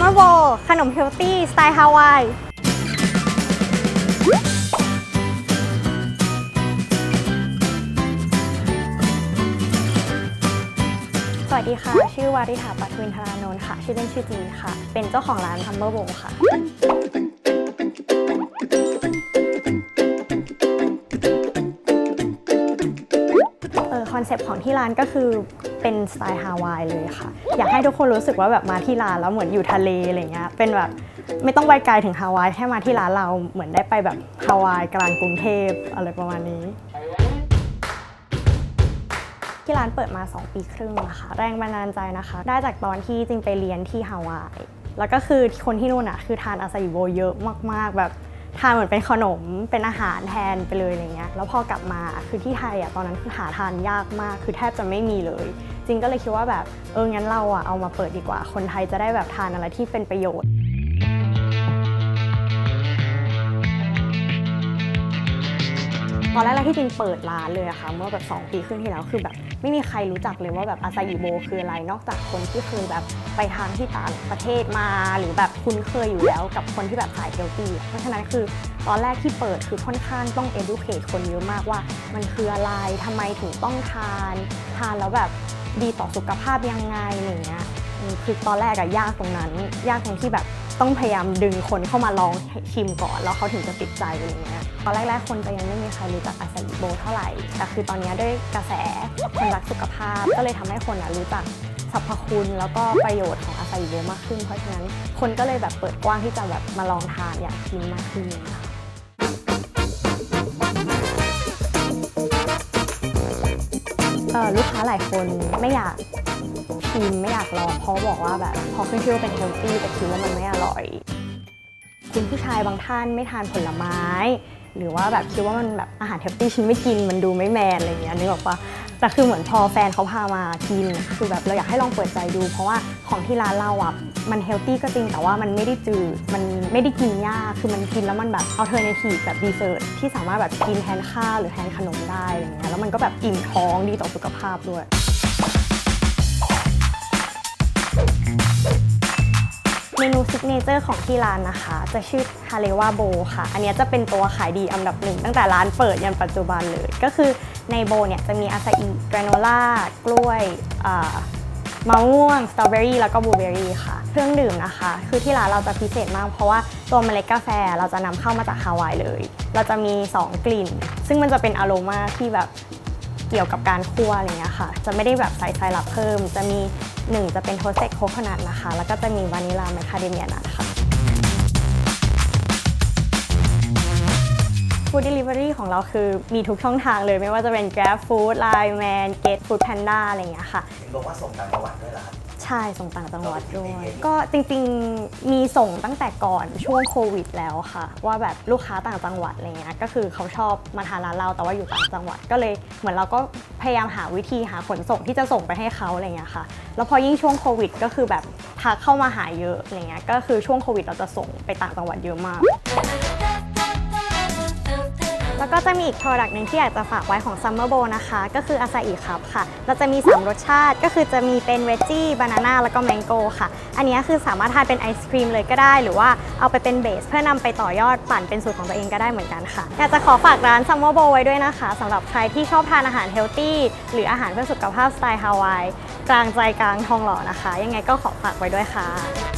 Summer Bowl ขนมเฮลตี้สไตล์ฮาวายสวัสดีค่ะ ชื่อวาริธาปัทวินทรานนท์ค่ะ ชื่อเล่นชื่อจีนค่ะ เป็นเจ้าของร้าน Summer Bowl ค่ะเออคอนเซปต์ของที่ร้านก็คือ เป็นสไตล์ฮาวายเลยค่ะ อยากให้ทุกคนรู้สึกว่าแบบมาที่ร้านแล้วเหมือนอยู่ทะเลอะไรเงี้ยเป็นแบบไม่ต้องไปไกลถึงฮาวายแค่มาที่ร้านเราเหมือนได้ไปแบบฮาวายกลางกรุงเทพอะไรประมาณนี้ที่ร้านเปิดมา 2 ปีครึ่งนะคะ แรงบันดาลใจนะคะ ได้จากตอนที่จริงไปเรียนที่ฮาวาย แล้วก็คือคนที่นู่นอะคือทานอาซาอิโบเยอะมากๆแบบ ทานเหมือนเป็นขนมเป็นอาหารแทนไปเลยอะไรเงี้ยแล้วพอกลับมาคือที่ไทยอะตอนนั้นคือหาทานยากมาก คือแทบจะไม่มีเลย จริงก็เลยคิดว่าแบบเอองั้นเราอะเอามาเปิดดีกว่า คนไทยจะได้แบบทานอะไรที่เป็นประโยชน์ อนแรกๆที่จริงเปิดร้านเลยอะค่ะเมื่อแบบ2ปีขึ้นที่แล้วคือแบบไม่มีใครรู้จักเลยว่าแบบอาซาอิโบคืออะไรนอกจากคนที่เคยแบบไปทานที่ต่างประเทศมา หรือแบบคุ้นเคยอยู่แล้วกับคนที่แบบขายเฮลตี้เพราะฉะนั้นคือตอนแรกที่เปิดคือค่อนข้างต้อง educate คนเยอะมากว่า มันคืออะไรทำไมถึงต้องทาน ทานแล้วแบบดีต่อสุขภาพยังไงอะไรเงี้ยคือตอนแรกอะยากตรงนั้น ยากตรงที่แบบ ต้องพยายามดึงคนเข้ามาลองชิมก่อน แล้วเขาถึงจะติดใจอะไรเงี้ยตอนแรกๆคนจะยังไม่มีใครรู้จักอาซาอิโบเท่าไหร่ แต่คือตอนนี้ด้วยกระแสคนรักสุขภาพ ก็เลยทำให้คนรู้จักสรรพคุณแล้วก็ประโยชน์ของอาซาอิโบมากขึ้น เพราะฉะนั้นคนก็เลยแบบเปิดกว้างที่จะแบบมาลองทานอยากกินมากขึ้นค่ะลูกค้าหลายคนไม่อยาก ชิมไม่อยากลองเพราะบอกว่าแบบพอขึ้นชื่อว่าเป็นเฮลตี้แต่คิดว่ามันไม่อร่อย คุณผู้ชายบางท่านไม่ทานผลไม้ หรือว่าแบบคิดว่ามันแบบอาหารเฮลตี้ฉันไม่กินมันดูไม่แมนอะไรเงี้ยนึกออกปะแต่คือเหมือนพอแฟนเขาพามากินคือแบบเราอยากให้ลองเปิดใจดู เพราะว่าของที่ร้านเราอะมันเฮลตี้ก็จริงแต่ว่ามันไม่ได้จืดมันไม่ได้กินยากคือมันกินแล้วมันแบบเอัลเทอร์เนทีฟแบบดีเซอร์ที่สามารถแบบกินแทนข้าวหรือแทนขนมได้อะไรเงี้ยแล้วมันก็แบบอิ่มท้องดีต่อสุขภาพด้วย เมนูซิกเนเจอร์ของที่ร้านนะคะ จะชื่อฮาเลวาโบค่ะ อันนี้จะเป็นตัวขายดีอันดับหนึ่งตั้งแต่ร้านเปิดยันปัจจุบันเลย ก็คือในโบเนี่ยจะมีอาซาอิกรโนล่ากล้วยมะม่วงสตรอเบอรี่แล้วก็บลูเบอรี่ค่ะ เครื่องดื่มนะคะ คือที่ร้านเราจะพิเศษมาก เพราะว่าตัวเมล็ดกาแฟเราจะนำเข้ามาจากฮาวายเลย เราจะมี 2 กลิ่น ซึ่งมันจะเป็นอโรมาที่แบบเกี่ยวกับการคั่วอะไรเงี้ยค่ะ จะไม่ได้แบบใส่ไซรัปเพิ่ม จะมี 1 จะเป็นโทสเต็กโคโคนัทนะคะ แล้วก็จะมีวานิลาแมคคาเดเมียนัทค่ะ ฟู้ดเดลิเวอรี่ของเราคือมีทุกช่องทางเลย ไม่ว่าจะเป็น Grab Food Line Man Get Food Panda อะไรเงี้ยค่ะ เห็นบอกว่าส่งต่างจังหวัดด้วยเหรอครับ ใช่ส่งต่างจังหวัดด้วย ก็จริงๆมีส่งตั้งแต่ก่อนช่วงโควิดแล้วค่ะ ว่าแบบลูกค้าต่างจังหวัดอะไรเงี้ยก็คือเขาชอบมาทานร้านเราแต่ว่าอยู่ต่างจังหวัดก็เลยเหมือนเราก็พยายามหาวิธีหาขนส่งที่จะส่งไปให้เขาอะไรเงี้ยค่ะ แล้วพอยิ่งช่วงโควิดก็คือแบบทักเข้ามาหาเยอะอะไรเงี้ยก็คือช่วงโควิดเราจะส่งไปต่างจังหวัดเยอะมาก แล้วก็จะมีอีก Product หนึ่งที่อยากจะฝากไว้ของ Summer Bowl นะคะ ก็คืออาซาอิครับค่ะ เราจะมี 3 รสชาติ ก็คือจะมีเป็นเวจจี้บานาน่าแล้วก็แมงโก้ค่ะ อันนี้คือสามารถทานเป็นไอศครีมเลยก็ได้ หรือว่าเอาไปเป็นเบส เพื่อนำไปต่อยอดปั่นเป็นสูตรของตัวเองก็ได้เหมือนกันค่ะ อยากจะขอฝากร้าน Summer Bowl ไว้ด้วยนะคะสำหรับใครที่ชอบทานอาหารเฮลตี้หรืออาหารเพื่อสุขภาพสไตล์ฮาวายกลางใจกลางทองหล่อนะคะ ยังไงก็ขอฝากไว้ด้วยค่ะ